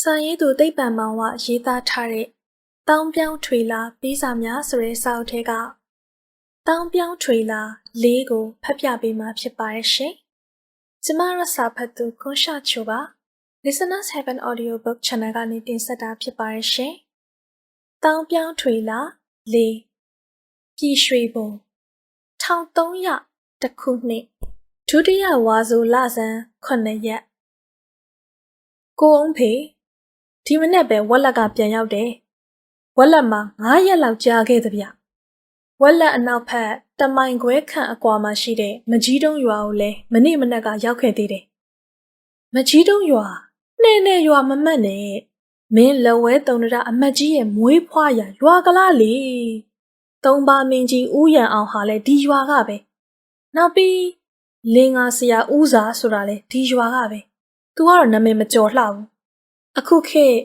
စာရေးသူသိပ္ပံမောင်ဝရေးသားထားတဲ့တောင်းပြောင်းထွေလာပေးစာများဆိုတဲ့စာအုပ်ထဲကတောင်းပြောင်းထွေလာလေးကိုဖတ်ပြပေးမှာဖြစ်ပါတယ်ရှင်။ကျမရစာဖတ်သူခွန်ရှာချိုပါ Listeners Heaven Audiobook Channel ကနေတင်ဆက်တာဖြစ်ပါတယ်ရှင်။တောင်းပြောင်းထွေလာလေးပြည်ရွှေဘုံ1300တခုနှစ်ဒုတိယဝါဆိုလဆန်း9ရက်ကိုအောင်ဖေ ဒီမနေ့ပဲဝက်လက်ကပြန်ရောက်တယ်ဝက်လက်မှာ9ရက်လောက်ကြာခဲ့သဗျဝက်လက်အနောက်ဖက်တမိုင်ခွဲခန့်အကွာမှာရှိတဲ့မကြီးတုံးရွာကိုလည်းမနေ့မနက်ကရောက်ခဲ့သေးတယ်မကြီးတုံးရွာနှဲ့နဲ့ရွာမမတ်နဲ့မင်းလဝဲတုံရအမတ်ကြီးရဲ့မွေးဖွားရရွာကလားလေသုံးပါမင်းကြီးဦးရန်အောင်ဟာလည်းဒီရွာကပဲနောက်ပြီးလင်္ကာဆရာဦးစာဆိုတာလေဒီရွာကပဲသူကတော့နာမည်မကျော်လှဘူး အခုခေတ်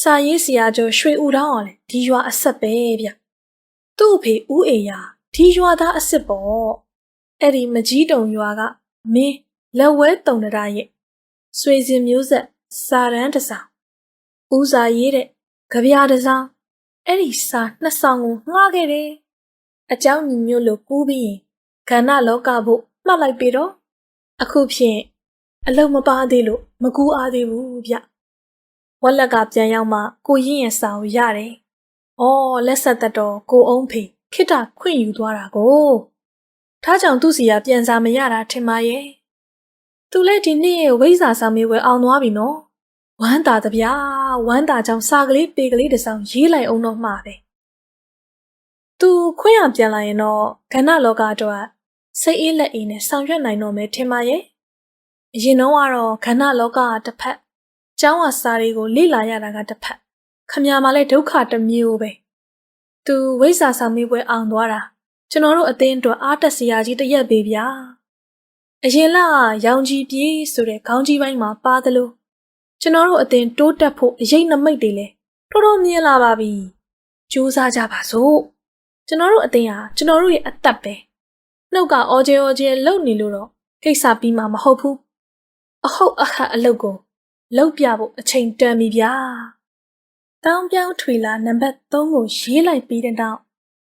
စာရေးဆရာကျော်ရွှေဦးတောင်းအောင်လေဒီရွာအဆက်ပဲဗျသူ့အဖေဦးအေယာဒီရွာသားအစ်စ်ပေါ့အဲ့ဒီမကြီးတုံရွာကမင်းလက်ဝဲတုံတရရဲ့ဆွေစဉ်မျိုးဆက်စာရန်တစောင်ဦးစာရေးတဲ့ကြပြားတစောင်အဲ့ဒီစာနှစ်ဆောင်ကိုငှားခဲ့တယ်အเจ้าညီညွတ်လို့ကူးပြီးရင်ကဏ္ဍလောကဖို့မှတ်လိုက်ပြီတော့အခုဖြင့်အလုံးမပါသေးလို့မကူအားသေးဘူးဗျ ဝက်လက်ကပြန်ရောက်မှကိုရင်းရဲ့စာကိုရတယ်။အော်လက်ဆက်သက်တော်ကိုအုံးဖေခိတခွင့်ယူသွားတာကို။ထားကြောင့်သူ့စီကပြန်စာမရတာထင်ပါရဲ့။သူလည်းဒီနေ့ရဲ့ဝိဇ္ဇာစာမေးပွဲအောင်သွားပြီနော်။ဝမ်းသာတဗျာဝမ်းသာကြောင့်စာကလေးပေကလေးတစ်စောင်ရေးလိုက်အောင်တော့မှာပဲ။သူခွင့်ရပြန်လာရင်တော့ကဏ္ဍလောကအတွက်စိတ်အေးလက်အေးနဲ့ဆောင်ရွက်နိုင်တော့မယ်ထင်ပါရဲ့။အရင်တော့ကတော့ခန္ဓာလောကကတစ်ဖက် ကျောင်းဝစာတွေကိုလေ့လာရတာကတစ်ဖက်ခမရမှာလည်းဒုက္ခတစ်မျိုးပဲသူဝိဇ္ဇာဆောင်မိပွဲအောင်သွားတာကျွန်တော်တို့အသင်းအတွက်အားတက်စရာကြီးတစ်ရက်ပဲဗျာအရင်လရောင်ကြီးပြေးဆိုတဲ့ခေါင်းကြီးပိုင်းမှာပါသလိုကျွန်တော်တို့အသင်းတိုးတက်ဖို့အရေးနမိတ်တွေလဲတော်တော်မြင်လာပါပြီကြိုးစားကြပါစို့ကျွန်တော်တို့အသင်းဟာကျွန်တော်တို့ရဲ့အသက်ပဲနှုတ်ကအော်ဂျေအော်ဂျေလုံနေလို့တော့ကိစ္စပြီးမှမဟုတ်ဘူးအဟုတ်အခက်အလုပ်ကို လောက်ပြဖို့အချိန်တန်ပြီဗျာ။တောင်းပြောင်းထွေလာနံပါတ်3ကိုရေးလိုက်ပြီးတဲ့နောက်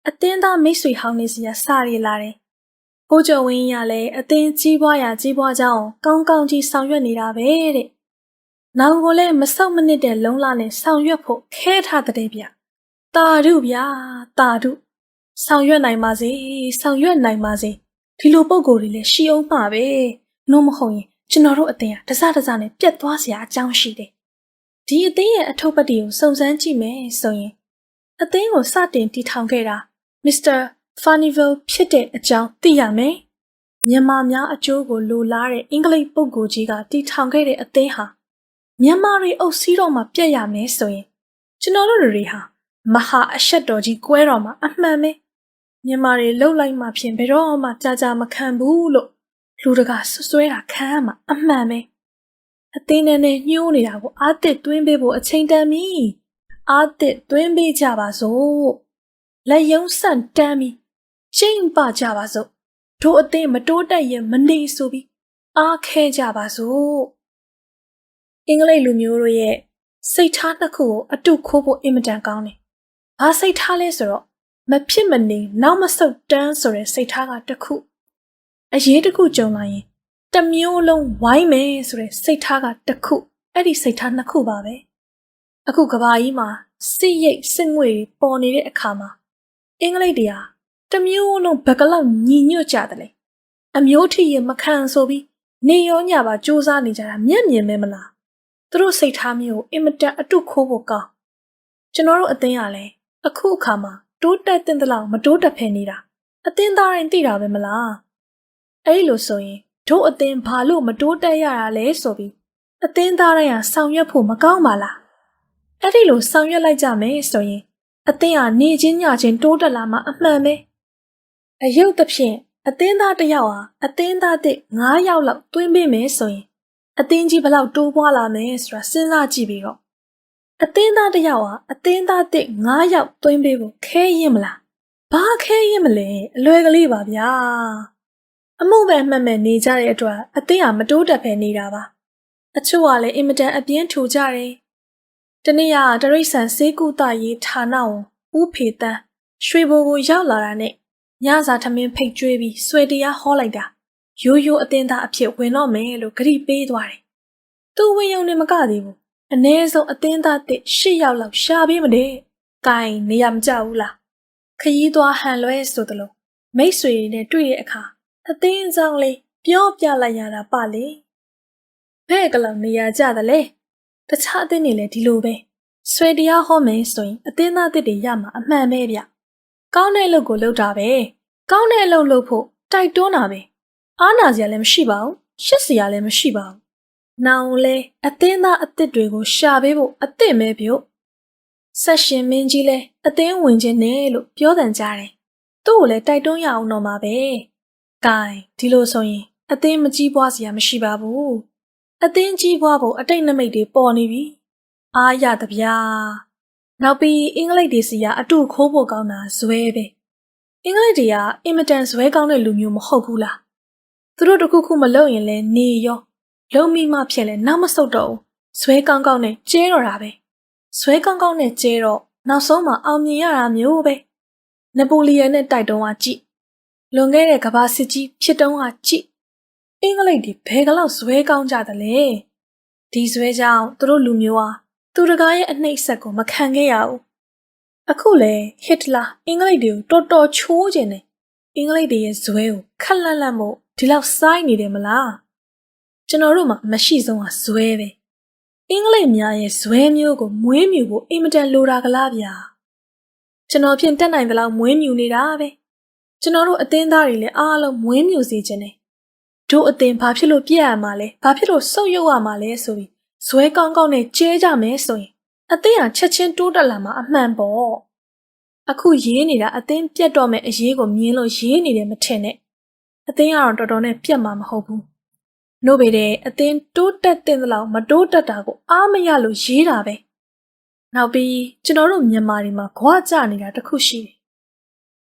အတင်းသားမိတ်ဆွေဟောင်းနေစီကစရလာတယ်။ကိုကျော်ဝင်းရလည်းအတင်းကြီးပွားရကြီးပွားကြောင်းကောင်းကောင်းကြီးဆောင်ရွက်နေတာပဲတဲ့။နောင်ကိုလည်းမဆုတ်မနစ်တဲ့လုံလာနဲ့ဆောင်ရွက်ဖို့ခဲထားတဲ့ဗျ။တာရုဗျာတာရုဆောင်ရွက်နိုင်ပါစေဆောင်ရွက်နိုင်ပါစေဒီလိုပုံကိုယ်တွေလည်းရှိအောင်မှာပဲ။နှုံးမဟုတ်ရင် ကျွန်တော်တို့အသင်းကတစတစနဲ့ပြတ်သွားစရာအကြောင်းရှိတယ်။ဒီအသင်းရဲ့အထုပ်ပတ်တီကိုစုံစမ်းကြည့်မယ်ဆိုရင်အသင်းကိုစတင်တည်ထောင်ခဲ့တာ Mr. Farnival ဖြစ်တဲ့အကြောင်းသိရမယ်။မြန်မာများအကျိုးကိုလိုလားတဲ့အင်္ဂလိပ်ပုဂ္ဂိုလ်ကြီးကတည်ထောင်ခဲ့တဲ့အသင်းဟာမြန်မာတွေအုပ်စီးတော့မှပြတ်ရမယ်ဆိုရင်ကျွန်တော်တို့တွေဟာမဟာအဆက်တော်ကြီးကွဲတော်မှာအမှန်ပဲမြန်မာတွေလှုပ်လိုက်မှဖြင့်ဘယ်တော့မှကြာကြာမခံဘူးလို့ လူတကာဆွဆွဲတာခံရမှာအမှန်ပဲအသေးနဲ့နဲ့ညှိုးနေတာကိုအာတစ်တွင်းပေးဖို့အချိန်တန်ပြီအာတစ်တွင်းပေးကြပါစို့လက်ယုံဆန့်တန်းပြီးရှိန်ပါကြပါစို့တို့အသေးမတိုးတက်ရင်မနေဆိုပြီးအားခဲကြပါစို့အင်္ဂလိပ်လူမျိုးတို့ရဲ့စိတ်ထားနှစ်ခုကိုအတုခိုးဖို့အင်မတန်ကောင်းတယ်။ဘာစိတ်ထားလဲဆိုတော့မဖြစ်မနေနောက်မဆုတ်တန်းဆိုတဲ့စိတ်ထားကတစ်ခု အရေးတစ်ခုကြုံလာရင်တမျိုးလုံးဝိုင်းမယ်ဆိုတဲ့စိတ်ထားကတစ်ခုအဲ့ဒီစိတ်ထားနှစ်ခုပါပဲအခုကဘာကြီးမှာစစ်ရိတ်စစ်ငွေပေါ်နေတဲ့အခါမှာအင်္ဂလိပ်တွေဟာတမျိုးလုံးဘက်ကလောက်ညီညွတ်ကြတယ်လေအမျိုးထီရမခံဆိုပြီးနေရောညပါစူးစမ်းနေကြတာမျက်မြင်မဲမလားသူတို့စိတ်ထားမျိုးအင်မတန်အတုခိုးဖို့ကောင်းကျွန်တော်တို့အသင်းကလည်းအခုအခါမှာတိုးတက်တဲ့လောက်မတိုးတက်ဖယ်နေတာအသင်းသားတိုင်းသိတာပဲမလား အဲ့လိုဆိုရင်တို့အသင်းဘာလို့မတိုးတက်ရတာလဲဆိုပြီးအသင်းသားတိုင်းဟာဆောင်ရွက်ဖို့မကောင်းပါလားအဲ့ဒီလိုဆောင်ရွက်လိုက်ကြမယ်ဆိုရင်အသင်းဟာနေချင်းညချင်းတိုးတက်လာမှာအမှန်ပဲအယုတ်သဖြင့်အသင်းသားတစ်ယောက်ဟာအသင်းသားတစ်9ယောက်လောက်တွင်းပေးမယ်ဆိုရင်အသင်းကြီးဘလောက်တိုးပွားလာမယ်ဆိုတာစဉ်းစားကြည့်ပြီးတော့အသင်းသားတစ်ယောက်ဟာအသင်းသားတစ်9ယောက်တွင်းပေးဖို့ခဲရင်မလားဘာခဲရင်မလဲအလွယ်ကလေးပါဗျာ အမှုပဲမှတ်မဲ့နေကြတဲ့အတွက်အသင်းဟာမတိုးတက်ပဲနေတာပါအချို့ကလည်းအင်မတန်အပြင်းထူကြတယ်တနေ့ကတရိษံစေးကုသရေးဌာနဝန်ဦးဖေတန်းရွှေဘိုကိုရောက်လာတာနဲ့ညစာထမင်းဖိတ်ကျွေးပြီးဆွေတရားဟောလိုက်တာရိုးရိုးအတင်းသားအဖြစ်ဝင်တော့မယ်လို့ဂရိပေးသွားတယ်။သူဝင်ယုံနေမကသေးဘူး။အ ਨੇ ဆုံးအတင်းသားတစ်၈ယောက်လောက်ရှာပေးမတဲ့။ကိုင်နေရမကြဘူးလား။ခရီးသွားဟန်လွဲဆိုသလိုမိတ်ဆွေတွေနဲ့တွေ့တဲ့အခါ အတင်းဆောင်လေးပြောပြလိုက်ရတာပါလေ။ဘဲကလောက်နေရကြတယ်လေ။တခြားအတင်းတွေလည်းဒီလိုပဲ။ဆွေတရားဟောမယ်ဆိုရင်အတင်းသားတစ်တွေရမှာအမှန်ပဲဗျ။ကောင်းတဲ့အလုပ်ကိုလုပ်တာပဲ။ကောင်းတဲ့အလုပ်လုပ်ဖို့တိုက်တွန်းတာပဲ။အားနာစရာလည်းမရှိပါဘူး။ရှစ်စရာလည်းမရှိပါဘူး။နောင်လဲအတင်းသားအစ်စ်တွေကိုရှာပေးဖို့အစ်စ်မဲပြုတ်။ဆက်ရှင်မင်းကြီးလဲအတင်းဝင်ခြင်းနဲ့လို့ပြောတန်ကြတယ်။သူ့ကိုလည်းတိုက်တွန်းရအောင်တော့မှာပဲ။ gain ဒီလိုဆိုရင်အတင်းမကြီးပွားစရာမရှိပါဘူး။အတင်းကြီးပွားဖို့အတိတ်နမိတ်တွေပေါ်နေပြီ။အားရတဗျာ။နောက်ပြီးအင်္ဂလိပ်တွေစီကအတူခိုးဖို့ကောင်းတာဇွဲပဲ။အင်္ဂလိပ်တွေကအင်မတန်ဇွဲကောင်းတဲ့လူမျိုးမဟုတ်ဘူးလား။သူတို့တခုခုမလုပ်ရင်လဲနေရောလုံမိမှဖြစ်လဲနောက်မဆုတ်တော့ဘူး။ဇွဲကောင်းကောင်းနဲ့ကျဲတော့တာပဲ။ဇွဲကောင်းကောင်းနဲ့ကျဲတော့နောက်ဆုံးမှအောင်မြင်ရတာမျိုးပဲ။နပိုလီယန်နဲ့တိုက်တုံးကကြည့်။ လွန်ခဲ့တဲ့ကမ္ဘာစစ်ကြီးဖြစ်တုံးကကြည့်။အင်္ဂလိပ်တွေဘယ်ကလောက်ဇွဲကောင်းကြသလဲ။ဒီဇွဲကြောင့်သူတို့လူမျိုးဟာသူတကားရဲ့အနှိမ့်ဆက်ကိုမခံခဲ့ရဘူး။အခုလေဟစ်တလာအင်္ဂလိပ်တွေကိုတော်တော်ချိုးခြင်းနဲ့အင်္ဂလိပ်တွေရဲ့ဇွဲကိုခက်လန့်လန့်မို့ဒီလောက်စိုင်းနေတယ်မလား။ကျွန်တော်တို့မှာမရှိဆုံးကဇွဲပဲ။အင်္ဂလိပ်များရဲ့ဇွဲမျိုးကိုမွေးမြူဖို့အင်မတန်လိုတာကလားဗျာ။ကျွန်တော်ဖြင့်တက်နိုင်သလောက်မွေးမြူနေတာပဲ။ ကျွန်တော်တို့အသင်းသားတွေလည်းအားလုံးမွေးမြူစေခြင်းနဲ့တို့အသင်ဘာဖြစ်လို့ပြက်ရမှာလဲဘာဖြစ်လို့ဆုတ်ယုတ်ရမှာလဲဆိုပြီးဇွဲကောင်းကောင်းနဲ့ကျဲကြမယ်ဆိုရင်အသင်းဟာချက်ချင်းတိုးတက်လာမှာအမှန်ပေါ့အခုရေးနေတာအသင်းပြတ်တော့မဲ့အရေးကိုမြင်လို့ရေးနေတယ်မထင်နဲ့အသင်းကတော့တော်တော်နဲ့ပြတ်မှာမဟုတ်ဘူးနို့ပေတဲ့အသင်းတိုးတက်တဲ့လောက်မတိုးတက်တာကိုအားမရလို့ရေးတာပဲနောက်ပြီးကျွန်တော်တို့မြန်မာတွေမှာခွာကြနေတာတခုရှိတယ်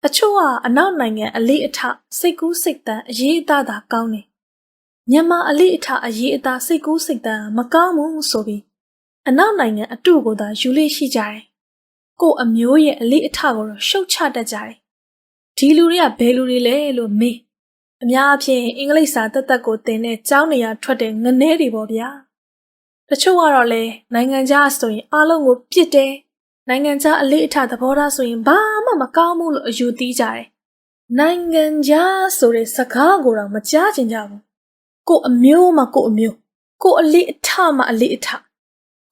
အချို့ကအနောက်နိုင်ငံအလေးအထစိတ်ကူးစိတ်တန်အရေးအသားသာကောင်းတယ်မြန်မာအလေးအထအရေးအသားစိတ်ကူးစိတ်တန်မကောင်းဘူးဆိုပြီးအနောက်နိုင်ငံအတူကိုသာယူလေးရှိကြတယ်။ကို့အမျိုးရဲ့အလေးအထကိုတော့ရှုတ်ချတတ်ကြတယ်။ဒီလူတွေကဘယ်လူတွေလဲလို့မေးအများအပြားအင်္ဂလိပ်စာတက်တက်ကိုသင်တဲ့ကျောင်းနေရာထွက်တဲ့ငနဲတွေပေါ့ဗျာ။တချို့ကတော့လေနိုင်ငံခြားဆိုရင်အားလုံးကိုပြစ်တယ်။ နိုင်ငံခြားအလေးအထသဘောထားဆိုရင်ဘာမှမကောင်းဘူးလို့အယူသီးကြတယ်။နိုင်ငံခြားဆိုတဲ့စကားကိုတော့မကြားချင်ကြဘူး။ကို့အမျိုးမှကို့အမျိုးကို့အလေးအထမှအလေးအထ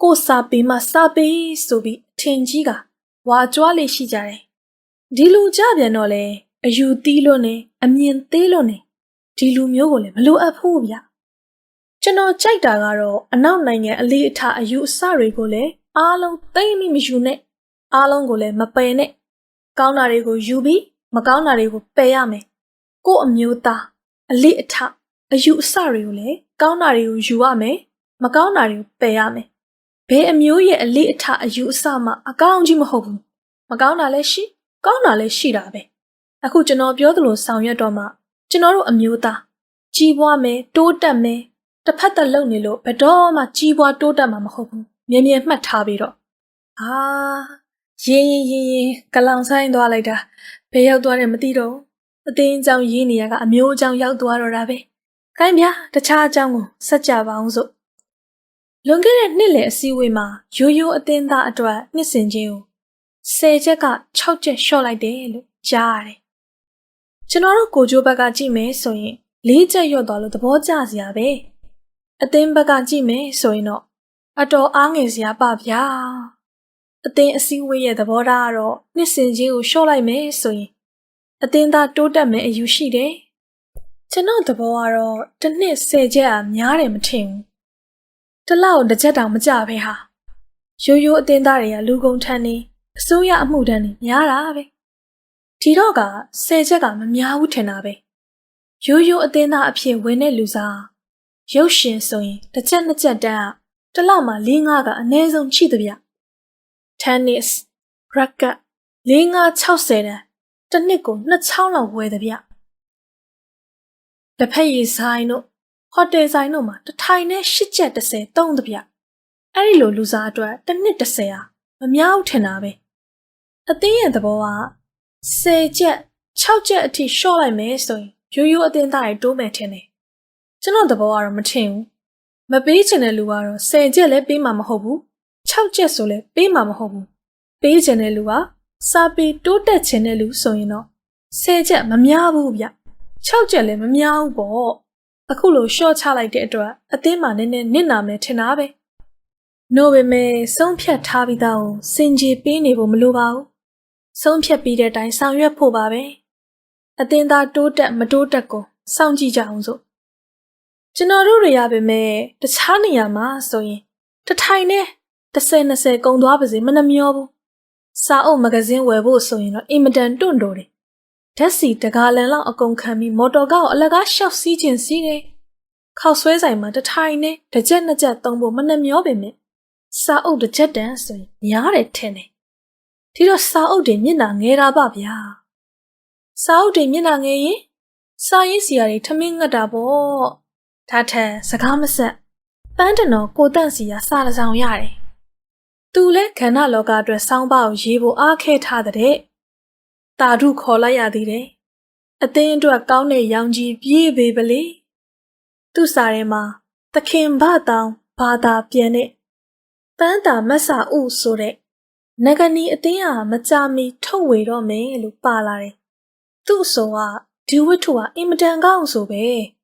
ကိုစာပေမှစာပေဆိုပြီးအထင်ကြီးကဝါကြွားလေးရှိကြတယ်။ဒီလူကြပြန်တော့လေအယူသီးလို့နေအမြင်သေးလို့နေဒီလူမျိုးကိုလည်းမလိုအပ်ဘူးဗျ။ကျွန်တော်ကြိုက်တာကတော့အနောက်နိုင်ငံအလေးအထအယူအဆတွေကိုလည်း အားလုံးသိမ့်မိမယူနဲ့အားလုံးကိုလည်းမပယ်နဲ့ကောင်းတာတွေကိုယူပြီးမကောင်းတာတွေကိုပယ်ရမယ်။ကို့အမျိုးသားအလေးအထအယူအဆတွေကိုလည်းကောင်းတာတွေကိုယူရမယ်မကောင်းတာတွေကိုပယ်ရမယ်ဘယ်အမျိုးရဲ့အလေးအထအယူအဆမှအကောင်းကြီးမဟုတ်ဘူးမကောင်းတာလည်းရှိကောင်းတာလည်းရှိတာပဲအခုကျွန်တော်ပြောသလိုဆောင်ရွက်တော့မှကျွန်တော်တို့အမျိုးသားကြီးပွားမယ်တိုးတက်မယ်တစ်ဖက်သက်လုံနေလို့ဘယ်တော့မှကြီးပွားတိုးတက်မှာမဟုတ်ဘူး မြင်မြင်မှတ်ထားပြီးတော့အာရင်ရင်ရင်ရင်ကလောင်ဆိုင်သွားလိုက်တာဘယ်ရောက်သွားတယ်မသိတော့အသေးအကြောင်းရေးနေရကအမျိုးအကြောင်းရောက်သွားတော့တာပဲခိုင်းဗျာတခြားအကြောင်းကိုဆက်ကြပါအောင်စို့လွန်ခဲ့တဲ့နှစ်လယ်အစည်းအဝေးမှာရိုးရိုးအသင်းသားအတွက်နှစ်စဉ်ချင်းကို10ချက်က6ချက်လျှော့လိုက်တယ်လို့ကြားရတယ်။ကျွန်တော်တို့ကိုကျိုးဘက်ကကြည့်မယ်ဆိုရင်၄ချက်လျော့သွားလို့သဘောကျစရာပဲ။အသင်းဘက်ကကြည့်မယ်ဆိုရင်တော့ အတော်အားငယ်စရာပါဗျာ။အသင်းအစည်းအဝေးရဲ့သဘောထားကတော့နှစ်စဉ်ချင်းကိုလျှော့လိုက်မယ်ဆိုရင်အသင်းသားတိုးတက်မယ်အယူရှိတယ်။ကျွန်တော်သဘောကတော့တစ်နှစ်10ချက်အများတယ်မထင်ဘူးတလောက်တစ်ချက်တောင်မကြပဲဟာရိုးရိုးအတင်းသားတွေကလူကုန်ထမ်းနေအစိုးရအမှုတန်းနေများတာပဲဒီတော့ကဆယ်ချက်ကမများဘူးထင်တာပဲရိုးရိုးအတင်းသားအဖြစ်ဝင်တဲ့လူစားရုပ်ရှင်ဆိုရင်တစ်ချက်နှစ်ချက်တန်းက တလောက်မှ၄၅ကအနည်းဆုံးရှိသဗျ tennis racket ၄၅60တန်းတစ်နှစ်ကို2ချောင်းလောက်ဝယ်သဗျလက်ဖက်ရည်ဆိုင်တို့ဟိုတယ်ဆိုင်တို့မှာတထိုင်နဲ့၈ချက်30သုံးတပြအဲ့ဒီလိုလူစားအတွက်တစ်နှစ်တစ်ဆယ်ဟာမများဘူးထင်တာပဲအသင်းရဲ့သဘောက10ချက်6ချက်အထိရှော့လိုက်မယ်ဆိုရင်ရိုးရိုးအသင်းသားတွေတိုးမယ်ထင်တယ်ကျွန်တော်သဘောကတော့မထင်ဘူး မပေးချင်တဲ့လူကတော့10ချက်လည်းပေးမှာမဟုတ်ဘူး6ချက်ဆိုလည်းပေးမှာမဟုတ်ဘူးပေးချင်တဲ့လူကစာပေတိုးတက်ချင်တဲ့လူဆိုရင်တော့10ချက်မများဘူးဗျ6ချက်လည်းမများဘူးပေါ့အခုလိုရှော့ချလိုက်တဲ့အတွက်အသင်းမှာနည်းနည်းနစ်နာမယ်ထင်တာပဲနို့ပေမဲ့ဆုံးဖြတ်ထားပြီးသားကိုစင်ကြေပေးနေဖို့မလိုပါဘူးဆုံးဖြတ်ပြီးတဲ့အတိုင်းဆောင်ရွက်ဖို့ပါပဲအသင်းသားတိုးတက်မတိုးတက်ကိုစောင့်ကြည့်ကြအောင်စို့ ကျွန်တော်တို့တွေရပါမယ်တခြားနေရာမှာဆိုရင်တစ်ထိုင်နဲ့30 20ကုန်သွားပါစေမနှမျောဘူးစာအုပ်မဂဇင်းဝယ်ဖို့ဆိုရင်တော့အင်မတန်တွန့်တိုတယ်ဓာတ်စီတကားလန်လောက်အကုန်ခံပြီးမော်တော်ကားကိုအလကားရှောက်စီးခြင်းစီးတယ်ခောက်ဆွဲဆိုင်မှာတစ်ထိုင်နဲ့တစ်ချက်နှစ်ချက်သုံးဖို့မနှမျောပေမဲ့စာအုပ်တစ်ချက်တန်းဆိုရင်များတယ်ထင်တယ်ဒီတော့စာအုပ်တွေမျက်နှာငယ်တာပါဗျာစာအုပ်တွေမျက်နှာငယ်ရင်စာရေးစီယာတွေထမင်းငတ်တာပေါ့ ဒါထက်စကားမဆက်ပန်းတနော်ကိုတန့်စီယာစာတစ်စောင်ရတယ်သူလဲခန္ဓာလောကအတွက်စောင်းပါကိုရေးဖို့အားခဲထားတဲ့တာဓုခေါ်လိုက်ရသေးတယ်အသင်းအတွက်ကောင်းတဲ့ရောင်ကြီးပြေးပေပလေသူ့စာထဲမှာသခင်ဘတောင်ဘာသာပြန်တဲ့ပန်းတာမဆာဥဆိုတဲ့နဂနီအသင်းဟာမကြမီထုတ်ဝေတော့မယ်လို့ပါလာတယ်။သူ့အဆိုကဒီဝိထုဟာအင်မတန်ကောင်းဆိုပဲ။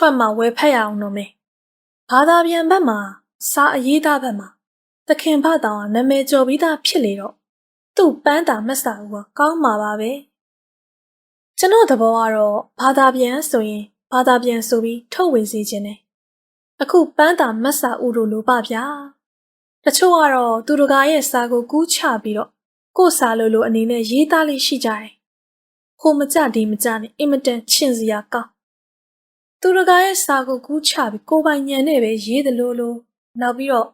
ထွက်မှဝယ်ဖက်ရအောင်တော့မယ်။ဘာသာပြန်ဘက်မှာစာအရေးသားဘက်မှာသခင်ဘတောင်ကနာမည်ကျော်ပြီးသားဖြစ်လေတော့သူ့ပန်းတာမဆာဥကကောင်းမှာပါပဲ။ကျွန်တော်သဘောကတော့ဘာသာပြန်ဆိုရင်ဘာသာပြန်ဆိုပြီးထုတ်ဝေစေခြင်းနဲ့အခုပန်းတာမဆာဥတို့လိုပါဗျာ။တချို့ကတော့သူတကာရဲ့စာကိုကူးချပြီးတော့ကို့စာလိုလိုအနေနဲ့ရေးသားလေးရှိကြတယ်။ခိုမကြဒီမကြနဲ့အင်မတန်ချင်စရာကောင်း။ သူတကာရဲ့စာကိုကူးချပြီးကိုပိုင်ညံနဲ့ပဲရေးတယ်လို့လို့နောက်ပြီးတော့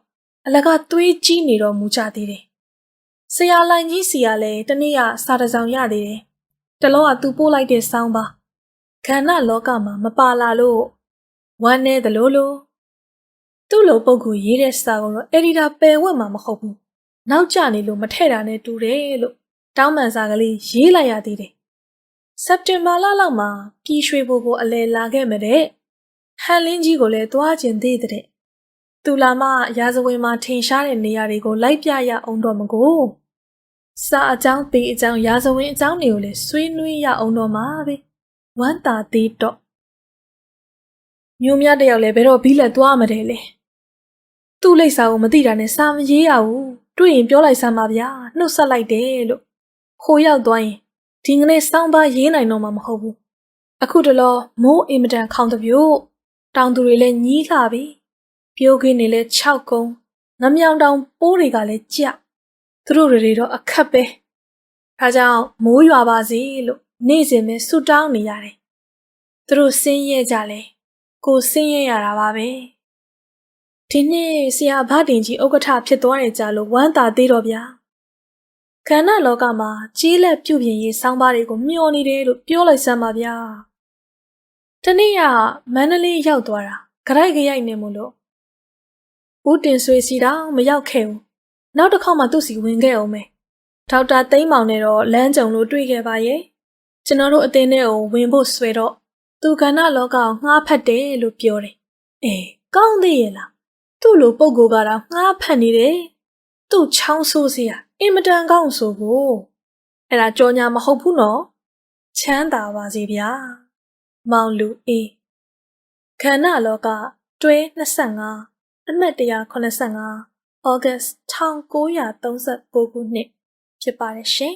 အလကသွေးကြီးနေတော့မူကြသေးတယ်။ဆရာလိုင်ကြီးစီကလည်းတနေ့ကစာတစ်စောင်ရသေးတယ်။တလုံးကသူပို့လိုက်တဲ့စောင်းပါ။ခန္ဓာလောကမှာမပါလာလို့ဝမ်းနေတယ်လို့လို့သူ့လိုပုံကူရေးတဲ့စာကိုတော့အက်ဒီတာပယ်ဝတ်မှာမဟုတ်ဘူး။နောက်ကျနေလို့မထည့်တာနဲ့တူတယ်လို့တောင်းပန်စာကလေးရေးလိုက်ရသေးတယ်။ စက်တင်ဘာလလောက်မှာပြည်ရွှေဘိုကိုအလဲလာခဲ့မယ်တဲ့။ဟန်လင်းကြီးကိုလည်းသွားကျင်သေးတဲ့။သူလာမရာဇဝင်မှာထင်ရှားတဲ့နေရာတွေကိုလိုက်ပြရအောင်တော့မကို။စာအကြောင်းပေအကြောင်းရာဇဝင်အကြောင်းတွေကိုလည်းဆွေးနွေးရအောင်တော့မှာပဲ။ဝမ်းသာသေးတော့မျိုးများတယောက်လည်းဘယ်တော့ဘီးလက်သွားမတယ်လေသူ့လိပ်စာကိုမသိတာနဲ့စာမရေးရဘူးတွေ့ရင်ပြောလိုက်စမ်းပါဗျာနှုတ်ဆက်လိုက်တယ်လို့ခိုးရောက်သွားရင် ဒီငနေ့စောင်းပါရေးနိုင်တော့မှာမဟုတ်ဘူးအခုတလောမိုးအင်မတန်ခေါင်တပြို့တောင်သူတွေလည်းညီးလာပြီပြိုးခင်းတွေလည်း6ကုန်းငမြောင်တောင်ပိုးတွေကလည်းကြသူတို့တွေတော့အခက်ပဲဒါကြောင့်မိုးရွာပါစေလို့နေ့စဉ်ပဲဆူတောင်းနေရတယ်သူတို့ဆင်းရဲကြလဲကိုဆင်းရဲရတာပါပဲဒီနေ့ဆရာဗတင်ကြီးဥက္ကဋ္ဌဖြစ်သွားတယ်ကြလို့ဝမ်းသာသေးတော့ဗျာ ခန္ဓာလောကမှာကြီးလက်ပြုပြင်ရေးစောင်းပါးတွေကိုမျှော်နေတယ်လို့ပြောလိုက်စမ်းပါဗျာတနေ့ကမန္တလေးရောက်သွားတာကြိုက်ကြရိုက်နေမို့လို့ဦးတင်ဆွေစီတောင်မရောက်ခဲ့ဘူးနောက်တစ်ခေါက်မှသူ့စီဝင်ခဲ့အောင်မယ်ဒေါက်တာသိန်းမောင်နဲ့တော့လမ်းကြုံလို့တွေ့ခဲ့ပါရဲ့ကျွန်တော်တို့အတင်းနဲ့ကိုဝင်ဖို့ဆွဲတော့သူကဏ္ဍလောကကိုငှားဖက်တယ်လို့ပြောတယ်အေးကောင်းသေးရဲ့လားသူ့လိုပုံကိုကတော့ငှားဖက်နေတယ် သူ့ချောင်းဆိုးစရာအင်မတန်ကောင်းဆိုဖို့အဲ့ဒါကြောညာမဟုတ်ဘူးနော်ချမ်းသာပါစေဗျာမောင်လူအေးခန္ဓာလောကတွဲ25အမှတ်185ဩဂတ်1939ခုနှစ်ဖြစ်ပါတယ်ရှင်